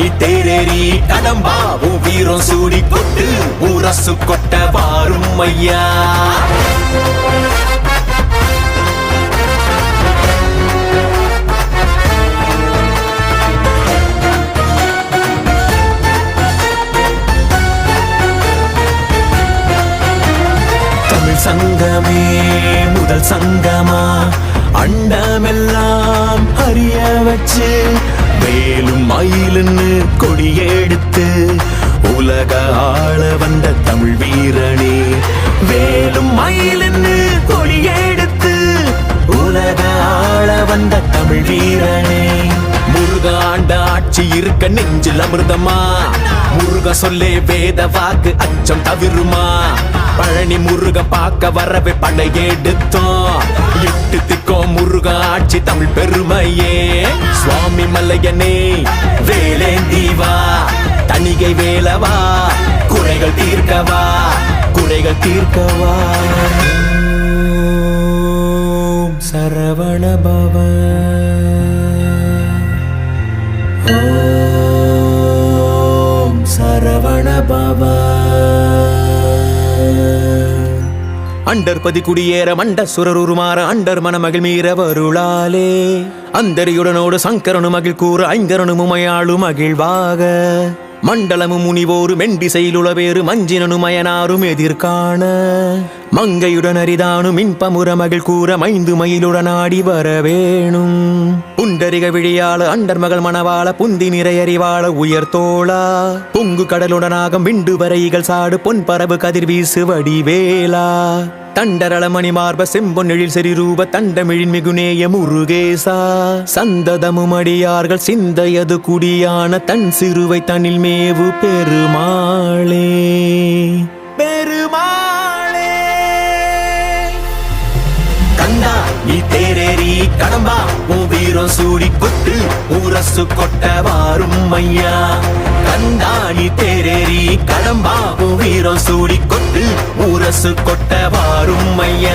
கந்தாணி தேரேறி கடம்பாவும் வீரம் சூடி கொட்டு ஊரசு கொட்ட வாரும் ஐயா. தமிழ் சங்கமே முதல் சங்கமா அண்டமெல்லாம் அறிய வச்சு மேலும் மயிலுன்னு கொடியெடுத்து உலக ஆள வந்த தமிழ் வீரனே வேலும் மயிலுன்னு கொடியெடுத்து உலக ஆள வந்த தமிழ் வீரனே. முருகாண்ட ஆட்சி இருக்க நெஞ்சில் அமிர்தமா? முருக சொல்லே வேத வாக்கு அச்சம் தவிருமா? பழனி முருக பார்க்க வரவே படையெடுத்தோம். எட்டு திக்கோ முருக ஆட்சி தமிழ் பெருமையே. சுவாமி மல்லையனே வேலேந்தி வா. தணிகை வேலவா குறைகள் தீர்க்கவா குறைகள் தீர்க்கவா. சரவண பவ. சரவண பவ. அண்டர்பதி குடியேற மண்ட சுரருமாற அண்டர் மணமகிழ் மீற வருளாலே. அந்தரியுடனோடு சங்கரனு மகிழ் கூற ஐங்கரனு முமையாளு மகிழ்வாக மண்டலமும் முனிவோரு மெண்டிசையிலுளவேறு மஞ்சினனும் மயனாரும் எதிர்காண மங்கையுடன் அரிதானும் இன்பமுற மகிழ் கூற மைந்து மயிலுடன் ஆடி வர வேணும் புண்டரிக விழியாள அண்டர் மகள் மணவாள புந்தி நிறையறிவாள உயர்த்தோளா பொங்கு கடலுடனாக விண்டு வரைகள் சாடு பொன் பரவு கதிர் வீசு வடிவேலா. தண்டரளமணி மார்ப செம்பொன் எழில் செறிரூப தண்டமிழின் மிகுநேய முருகேசா. சந்ததமுமடியார்கள் சிந்தையது குடியான தன் சிறுவை தனில் மேவு பெருமாளே. பெருமாளே. கண்டா நீ தேரேறி கடம்பா உன் வீரம் சூடி கொட்டு ஊரசு கொட்ட வாரும் ஐயா. கண்டா தேரேறி கடம்பா வீரம் சூடி கொட்டு ஊரசு கொட்ட வாரும் மைய